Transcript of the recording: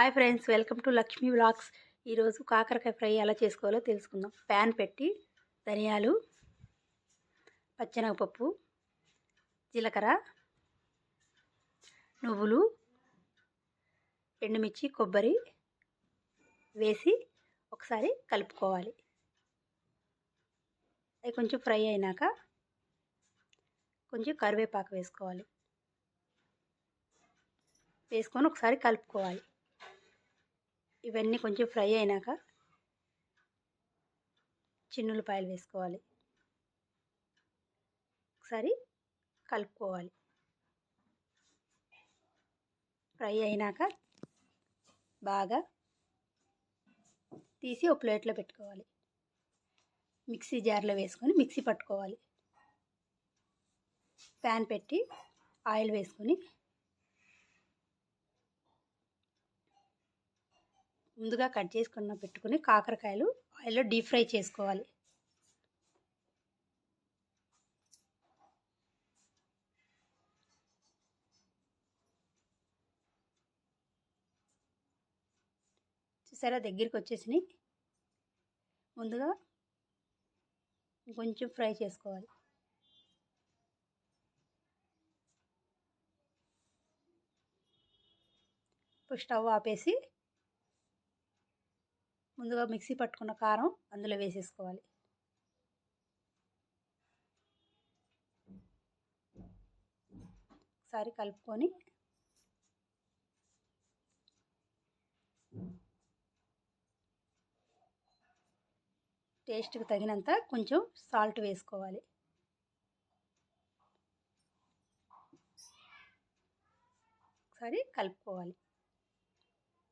Hi friends welcome to Lakshmi vlogs ఈరోజు కాకరకాయ fry ఎలా చేసుకోవాలో తెలుసుకుందాం. ప్యాన్ పెట్టి ధనియాలు పచ్చెనగపప్పు జీలకర్ర నువ్వులు ఎండుమిర్చి కొబ్బరి వేసి ఒకసారి కలుపుకోవాలి. అవి కొంచెం ఫ్రై అయినాక కొంచెం కరివేపాకు వేసుకోవాలి. వేసుకొని ఒకసారి కలుపుకోవాలి. ఇవన్నీ కొంచెం ఫ్రై అయినాక చిన్నులపాయలు వేసుకోవాలి. ఒకసారి కలుపుకోవాలి. ఫ్రై అయినాక బాగా తీసి ఒక ప్లేట్లో పెట్టుకోవాలి. మిక్సీ జార్లో వేసుకొని మిక్సీ పట్టుకోవాలి. ప్యాన్ పెట్టి ఆయిల్ వేసుకొని ముందుగా కట్ చేసుకున్న పెట్టుకుని కాకరకాయలు ఆయిల్లో డీప్ ఫ్రై చేసుకోవాలి. చూసారా దగ్గరికి వచ్చేసినాయి. ముందుగా కొంచెం ఫ్రై చేసుకోవాలి. ఇప్పుడు స్టవ్ ఆపేసి ముందుగా మిక్సీ పట్టుకున్న కారం అందులో వేసేసుకోవాలి. ఒకసారి కలుపుకొని టేస్ట్కి తగినంత కొంచెం సాల్ట్ వేసుకోవాలి. ఒకసారి కలుపుకోవాలి.